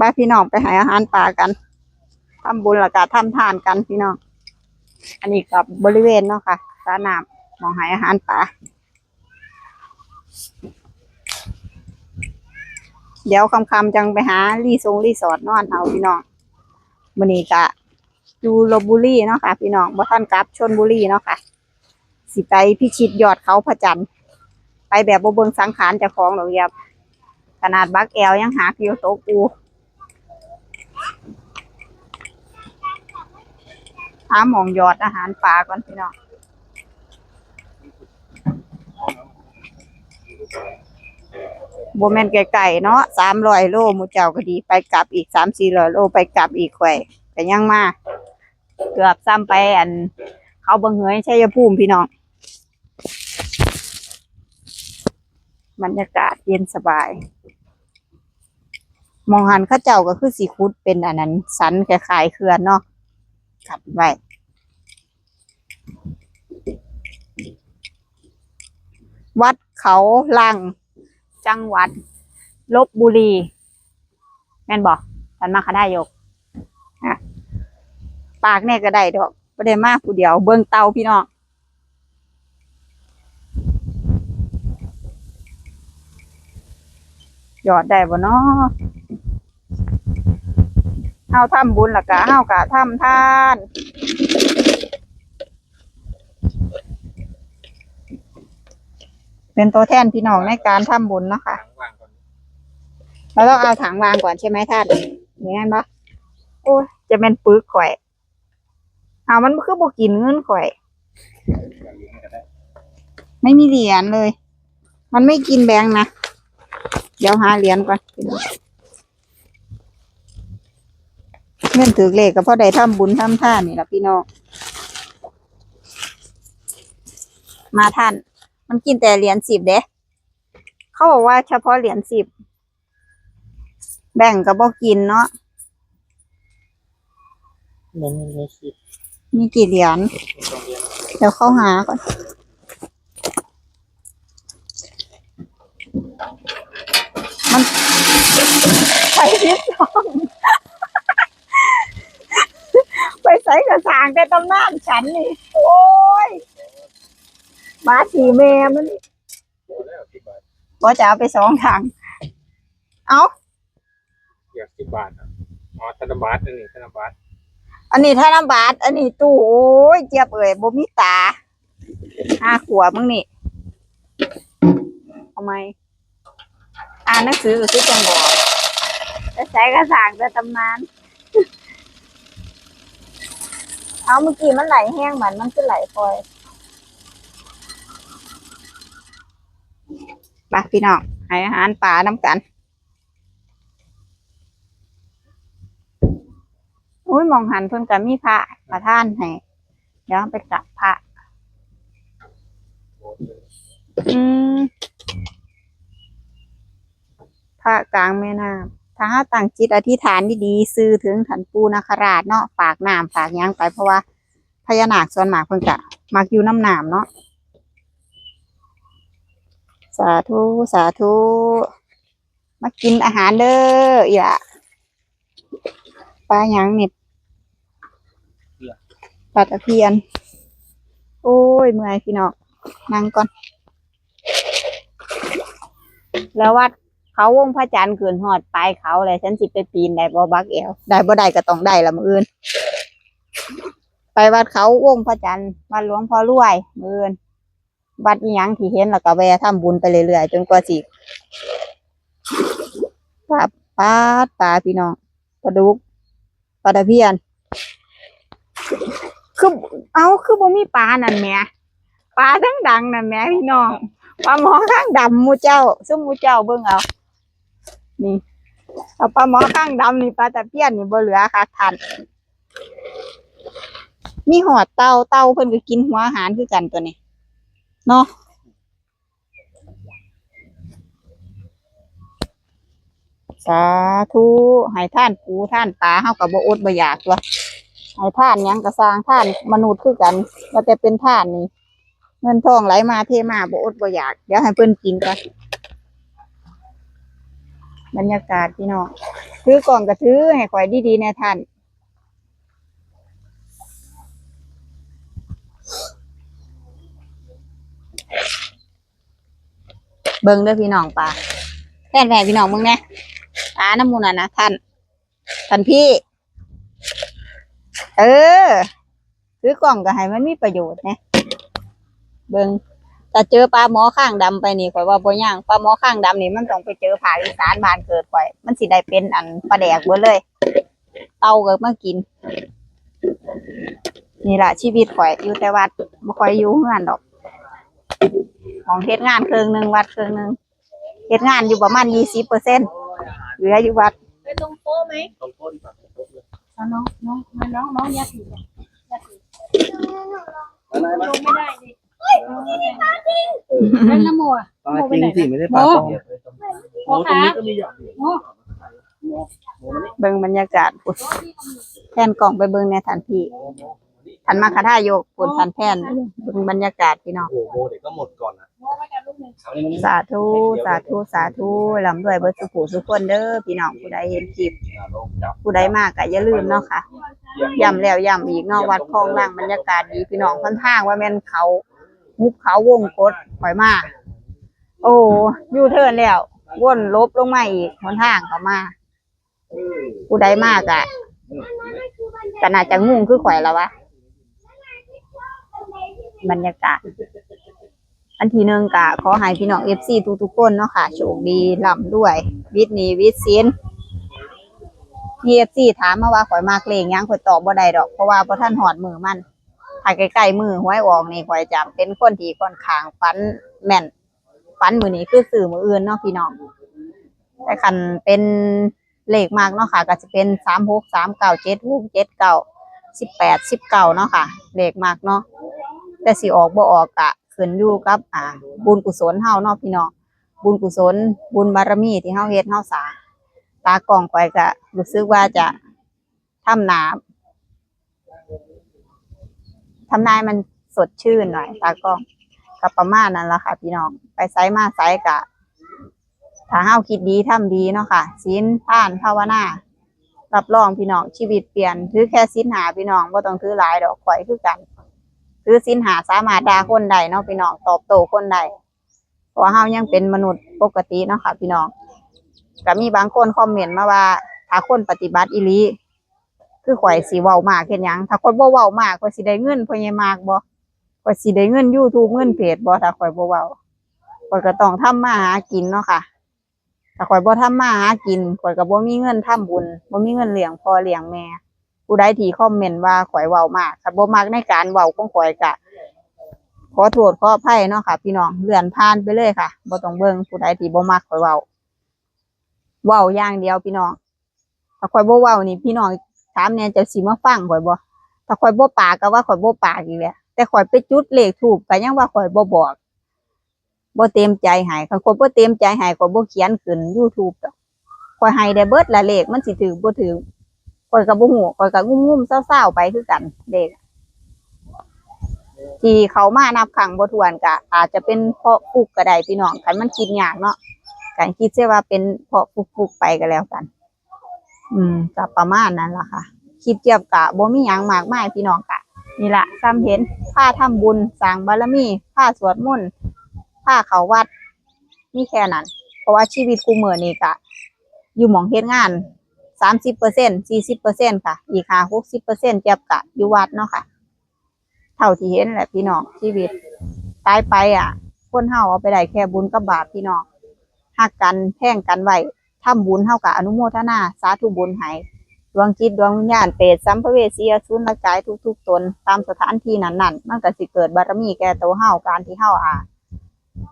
บ้าพี่น้องไปห้อาหารปลากันทำบุญละก็ทำทานกันพี่น้อง อันนี้กับบริเวณเนาะค่ะสระน้ำมองห้อาหารปลาเดี๋ยวคำคำๆจังไปหารีสงรีสอร์ทนอนเอาพี่น้องมื้อนี้กะอยู่ลบบุรีเนาะค่ะ พี่น้องบ่ท่านกลับชนบุรีเนาะค่ะ สิไปพิชิตยอดเขาพระจันทร์ไปแบบบ่เบิงสังขารจ้าของดอกยียบขนาดบักแอลยังหาคิวโตกู หาหมองหยอดอาหารป่าก่อนพี่น้องบแมนไกลๆเนาะสามร้อยโลมูเจ้าก็ดีไปกลับอีกสามสี่ร้อยโลไปกลับอีกแขวแต่ยังมาเกือบซ้ำไปอัน เขาบังเหยใชัยภูมิพี่น้องบรรยากาศเย็นสบาย มองหันข้าเจ้าก็คือสีคุดเป็นอันนั้น สันคล้ายๆเขื่อนเนาะ ขัดไว้วัดเขาลัง จังหวัดลบบุรีแม่นบอกสันมาคได้ยกอะปากเนี่ยก็ได้ดอกไม่ได้มากผู้เดียว เบิ่งเตาพี่น้องยอดได้บ่เนาะ เฮาทำบุญและกะเฮากะทำทานเป็นตัวแทนพี่น้องในการทำบุญเนาะค่ะเราต้องเอาถังวางก่อนใช่ไหมท่านอย่างนั้นปะโอ้ยจะเป็นปึกข่อยเอามันคือบ่กินเงินข่อย ไม่มีเหรียญเลย มันไม่กินแบงค์นะ เดี๋ยวหาเหรียญก่อนพี่น้อง เงินถือเลขก็เพราะได้ทำบุญทำท่านนี่แหละพี่น้องมาท่าน มันกินแต่เหรียญสิบเด้เขาบอกว่าเฉพาะเหรียญสิบแบ่งก็บอกกินเนาะมันไม่ได้คิดมีกี่เหรียญตรงเรียนเดี๋ยวเข้าหาก่อนมันไปที่สอง ไปใส่กระสางแต่ตำนานฉันนี่ โอ้ยบาสีแม่มันนี่แล้วสิบบาทว่าจะเอาไปสองทางเอาอยากสิบบาทอะอ๋อธนบัตรอันนี้ธนบัตรอันนี้ธนบัตรอันนี้ตู้โอ้ยเจี๊ยบเอ่ยบ่มีตาห้าขวบมึงนี่ทำไม อ่านหนังสือก็คือจังบอกจะใช้กระสางแต่ตำนาน เอาเมื่อกี้มันไหลแห้งเหมือนมันคือไหลคอยไปพี่น้องให้อาหารปลาน้ำกันอุ้ยมองหันเพิ่นก็มีพระประท่านให้เดี๋ยวไปกราบพระอืมพระกลางแม่น้ำ ถ้าเราตั้งจิตอธิษฐานดีๆซื้อถึงถันปูนาคราชเนาะฝากน้ำฝากหยังไปเพราะว่าพญานาคส่วนมากเพิ่นกะมักอยู่น้ำน้ำเนาะสาธุสาธุมากินอาหารเด้ออีหละปลาหยังนี่ปลาตะเพียน โอ้ยเมื่อยพี่น้องนั่งก่อน แล้ววัด เขาวงพระจันทร์ขืนหอดปลายเขาเลยฉันสิไปปีนได้บ่บักเอวได้บ่ได้ก็ต้องได้ละมืออื่น ไปวัดเขาวงพระจันทร์วัดหลวงพ่อรวยมืออื่นวัดอีหยังที่เห็นแล้วก็แวะทำบุญไปเรื่อยๆจนกว่าสิปลาปลาปลาพี่น้องปลาดุกปลาตะเพียน คือเอาคือบ่มีปลานั่นแหม่ปลาทั้งดังนั่นแหม่พี่น้องปลาหมอข้งดำมูเจ้าซึ่งมูเจ้าเบิ่งเอา นี่ เอาปลาหมอข้างดำนี่ปลาตะเพียนนี่บ่เหลือค่ะท่านมีหอดเต่าเต่าเพิ่นก็กินหัวอาหารคือกันตัวนี้เนาะสาธุให้ท่านปูท่านปลาเฮาก็บ่อดบ่อยากตัวให้ท่านยังก็สร้างท่านมนุษย์คือกันว่าแต่เป็นท่านนี่เงินทองไหลมาเทมาบ่อดบ่อยากเดี๋ยวให้เพิ่นกินก่อน บรรยากาศพี่น้องถือกล่องก็ถือให้ข่อยดีๆน่ท่านเบิ่งเด้อพี่น้องปลาแท่นแม่พี่น้องมึงน่ปลาน้ำมูลน่ะนะท่านท่านพี่ เออถือกล่องก็ให้มันมีประโยชน์นะเบิ่ง แต่เจอปลาหมอข้างดำไปนี่ข่อยว่าบ่ย่างปลาหมอข้างดำนี่มันต้องไปเจอผาอีสานบ้านเกิดข่อย มันสิได้เป็นอันปลาแดกเบิดเลย เต่าก็มากิน นี่ล่ะชีวิตข่อยอยู่แต่วัดบ่ค่อยอยู่เฮือนดอก ของเฮ็ดงานเครื่องหนึ่งวัดเครื่องหนึ่งเฮ็ดงานอยู่ประมาณยี่สิบเปอร์เซ็นเหลืออยู่วัด ไปตรงโต๊ะไหมตรงต้นแบบต้นเลยเอาน้องน้องมาน้องน้องยัดถือยัดถือมาไหนมาลงไม่ได้ดิ เล่นละโมอะปลาจริงสิไม่ได้ปลาปลอมโอ้ตรงขานี้ก็มีหยอดโอ้เบิ่งบรรยากาศพุ่นแทนกล่องไปเบิ่งในฐานพี่ทันมาคาท่ายกพุ่นทันแทนเบิ่งบรรยากาศพี่น้องโอ้โหเด็กก็หมดก่อนนะโม่ไว้กับลูกหนึ่งเอานี่มันสาธุสาธุสาธุลำด้วยเบิดสุขสุขคนเด้อพี่น้องผู้ใดเห็นคลิปลงจับผู้ใดมากก็อย่าลืมเนาะค่ะย้ำแล้วย้ำอีกเนาะวัดคลองล่างบรรยากาศดีพี่น้องค่อนข้างว่าแม่นเขา มุกเขาวงกดข่อยมา โอ้ยูเทิร์นแล้ววนลบลงมาอีกหนทางเขามาผู้ใดมากอะก็น่าจะงุ่งคือข่อยแล้ววะบรรยากาศ อันที่หนึ่งกะขอให้พี่น้องเอฟซีทุกๆคนเนาะค่ะโชคดีร่ำด้วย วิทย์นีวิทย์ศิลมีเอฟซีถามมาว่าข่อยมากเลงยังข่อยตอบบ่ได้ดอก เพราะว่าบ่ท่านหอดมือมัน ถ้าใกล้ๆมือหวยออกนี่ข่อยจะเป็นคนที่ค่อนข้างฟันแม่นฟันมือนี้คือสื่อมืออื่นเนาะพี่น้องแต่คันเป็นเลขมากเนาะค่ะ ก็จะเป็นสามหกสามเก้าเจ็ดหกเจ็ดเก้าสิบแปดสิบเก้าเนาะค่ะ เลขมากเนาะแต่สิออกบ่ออกกะขึ้นอยู่กับ อ่า บุญกุศลเฮาเนาะพี่น้องบุญกุศล บุญบารมีที่เฮาเฮ็ดเฮาสาตากล้องไปก็รู้สึกว่าจะทำหนา ทำนายมันสดชื่นหน่อยตากล้องก็ประมาณนั้นละค่ะ พี่น้อง ไปไซมาไซกะถ้าเฮาคิดดีทำดีเนาะค่ะศีลทานภาวนารับรองพี่น้องชีวิตเปลี่ยนถือแค่ศีลหาพี่น้องบ่ต้องถือหลายดอกข่อยคือกันถือศีลหาสามารถด่าคนใดเนาะพี่น้องตอบโต้คนใดเพราะว่าเฮายังเป็นมนุษย์ปกติเนาะค่ะ พี่น้องก็มีบางคนคอมเมนต์มาว่าถ้าคนปฏิบัติอีหลี คือข่อยสิเว้ามากเฮ็ดหยังถ้าคนบ่เว้ามากข่อยสิได้เงินพ่อใหญ่มากบ่ข่อยสิได้เงิน YouTube เงินเพจบ่ถ้าข่อยบ่เว้าข่อยก็ต้องทำมาหากินเนาะค่ะ ถ้าข่อยบ่ทำมาหากินข่อยก็บ่มีเงินทำบุญบ่มีเงินเลี้ยงพ่อเลี้ยงแม่ผู้ใดที่คอมเมนต์ว่าข่อยเว้ามากถ้าบ่มักในการเว้าของข่อยก็ขอโทษขออภัยเนาะค่ะ พี่น้องเลื่อนผ่านไปเลยค่ะบ่ต้องเบิ่งผู้ใดที่บ่มักข่อยเว้าเว้าอย่างเดียวพี่น้องถ้าข่อยบ่เว้านี่พี่น้อง ถามแหน่ยจะสิมาฟังข่อยบ่ถ้าข่อยบ่ปากก็ว่าข่อยบ่ปากอีกแหละแต่ข่อยไปจุดเลขถูกก็ยังว่าข่อยบ่บอกบ่เต็มใจให้คันคนบ่เต็มใจให้ก็บ่เขียนขึ้น YouTube ดอกข่อยให้ได้เบิดละเลขมันสิถือบ่ถือข่อยก็บ่ฮู้ข่อยก็งุ่มๆเศร้าๆไปคือกันเลขที่เขามานับครั้งบ่ถวนก็อาจจะเป็นเพราะฟุกก็ไดพี่น้องคันมันคิดยากเนาะการคิดเสียว่าเป็นเพราะฟุกๆไปก็แล้วกัน อืมก็ประมาณนั้นล่ะค่ะคิดเกี่ยวกับบ่มีหยังมากมายพี่น้องกะนี่ละซ้ำเห็นผ้าทำบุญสร้างบารมีผ้าสวดมนต์ถ้าเขาวัดมีแค่นั้น เพราะว่าชีวิตกูเมื่อนี่กะ อยู่หมองเฮ็ดงานสามสิบเปอร์เซ็นสี่สิบเปอร์เซ็นค่ะ อีกห้าหกสิบเปอร์เซ็นเจ็บกะอยู่วัดเนาะค่ะ เท่าที่เห็นแหละพี่น้องชีวิตตายไปอะ คนเฮาเอาไปได้แค่บุญกับบาปพี่น้องหักกันแพ่งกันไว้ ทำบุญเฮากะอนุโมทนา สาธุบุญให้ดวงจิตดวงวิญญาณเปรตสัมภเวสีอสุรกายทุกๆตนตามสถานที่นั้นๆมันก็สิเกิดบารมีแก่ตัวเฮาการที่เฮาอ่า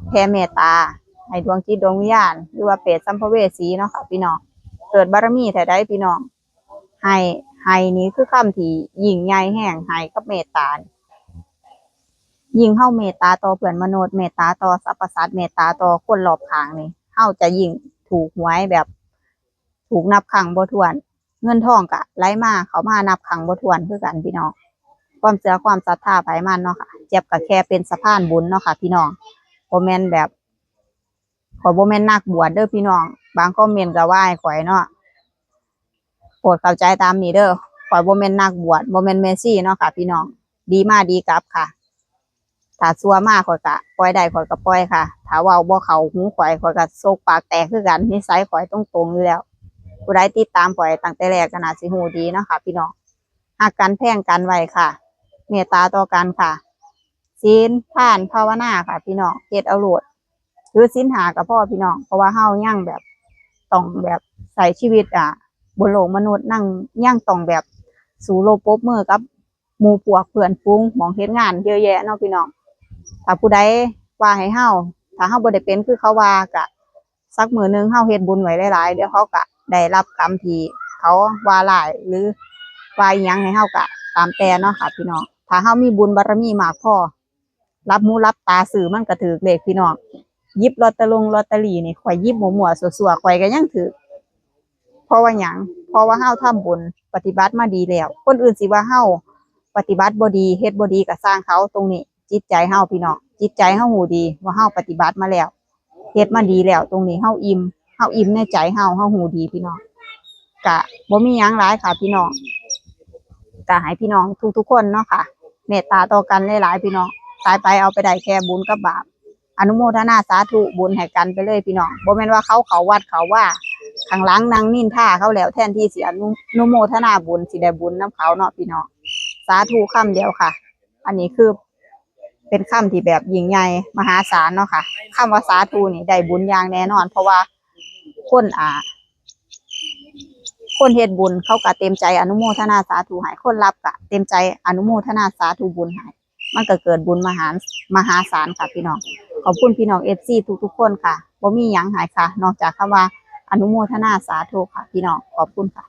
แผ่เมตตาให้ดวงจิตดวงวิญญาณหรือว่าเปรตสัมภเวสีเนาะค่ะพี่น้องเกิดบารมีแต่ได้พี่น้องให้ให้นี้คือคำที่ยิ่งใหญ่แห่งให้กับเมตตายิ่งเฮาเมตตาต่อเพื่อนมนุษย์เมตตาต่อสรรพสัตว์เมตตาต่อคนรอบข้างนี่เฮาจะยิ่ง ถูกหวยแบบ ถูกนับครั้งบ่ถ้วน เงินทองกะไหลมาเขามานับครั้งบ่ถ้วนคือกันพี่น้องความเชื่อความศรัทธาไผมันเนาะค่ะเจ็บก็แค่เป็นสะพานบุญเนาะค่ะ พี่น้องคอมเมนต์แบบขอยบ่แมนนักบวชเด้อพี่น้อง บางคอมเมนต์ก็ว่าให้ข่อยเนาะโปรดเข้าใจตามนี้เด้อข่อยบ่แมนนักบวชบ่แมนเมซี่เนาะค่ะ พี่น้อง ดีมากดีกลับค่ะ ถ้าซัวมากข่อยก็ปล่อยได้ข่อยก็ปล่อยค่ะถ้าเว้าบ่เขาหูข่อยข่อยก็โซกปากแตกคือกันนิสัยข่อยตรงอยู่แล้วผู้ใดติดตามข่อยตั้งแต่แรกก็น่าสิฮู้ดีเนาะค่ะ พี่น้องหักกันแพงกันไว้ค่ะ เมตตาต่อกันค่ะศีลท่านภาวนาค่ะ พี่น้องเฮ็ดเอาโลดคือศีลหากับพ่อพี่น้องเพราะว่าเฮายังแบบต้องแบบใส่ชีวิตอะบนโลกมนุษย์นั่งยังต้องแบบสู่โลกปรบมือกับหมู่วกเพื่อนฟุ้งมองเฮ็ดงานเยอะแยะเนาะพี่น้อง ถ้าผู้ใดว่าให้เฮาถ้าเฮาบ่ได้เป็นคือเขาว่ากะสักมือหนึงเฮาเฮ็ดบุญไว้หลายๆเดี๋ยวเขาก็ได้รับกรรมที่เขาว่าหลายหรือว่าหยังให้เฮาก็ตามแต่เนาะค่ะ พี่น้องถ้าเฮามีบุญบารมีมากพอรับหูรับตาสื่อมันก็ถือเลขพี่น้องยิบลอตเตอรี่ลอตเตอรี่นี่ข่อยยิบหมั่วสัวๆข่อยก็ยังถือเพราะว่าหยังเพราะว่าเฮาทำบุญปฏิบัติมาดีแล้ว คนอื่นสิว่าเฮาปฏิบัติบ่ดีเฮ็ดบ่ดีก็สร้างเขาตรงนี้ จิตใจเฮาพี่น้องจิตใจเฮาหูดีว่าเฮาปฏิบัติมาแล้วเฮ็ดมาดีแล้ว ตรงนี้เฮาอิ่มเฮาอิ่มในใจเฮาเฮาหูดีพี่น้องกะบ่มียังหลายค่ะ พี่น้องกะให้พี่น้องทุกๆคนเนาะค่ะ เมตตาต่อกันหลายๆพี่น้องตายไปเอาไปได้แค่บุญกับบาปอนุโมทนาสาธุบุญให้กันไปเลยพี่น้องบ่แม่นว่าเขาเขาวัดเขาว่าข้างหลังนางนินท่าเขาแล้วแทนที่สิอนุอนุโมทนาบุญสิได้บุญน้ำเขาเนาะพี่น้องสาธุคำเดียวค่ะ อันนี้คือ เป็นคำที่แบบยิ่งใหญ่มหาศาลเนาะค่ะคำว่าสาธุนี่ได้บุญอย่างแน่นอน เพราะว่าคนอ่า คนเฮ็ดบุญเขาก็เต็มใจอนุโมทนาสาธุให้คนรับก็เต็มใจอนุโมทนาสาธุบุญให้มันก็เกิดบุญมหามหาศาลค่ะพี่น้องขอบคุณพี่น้องเอฟซีทุกๆคนค่ะบ่มีหยังหายค่ะ นอกจากคำว่าอนุโมทนาสาธุค่ะ พี่น้องขอบคุณค่ะ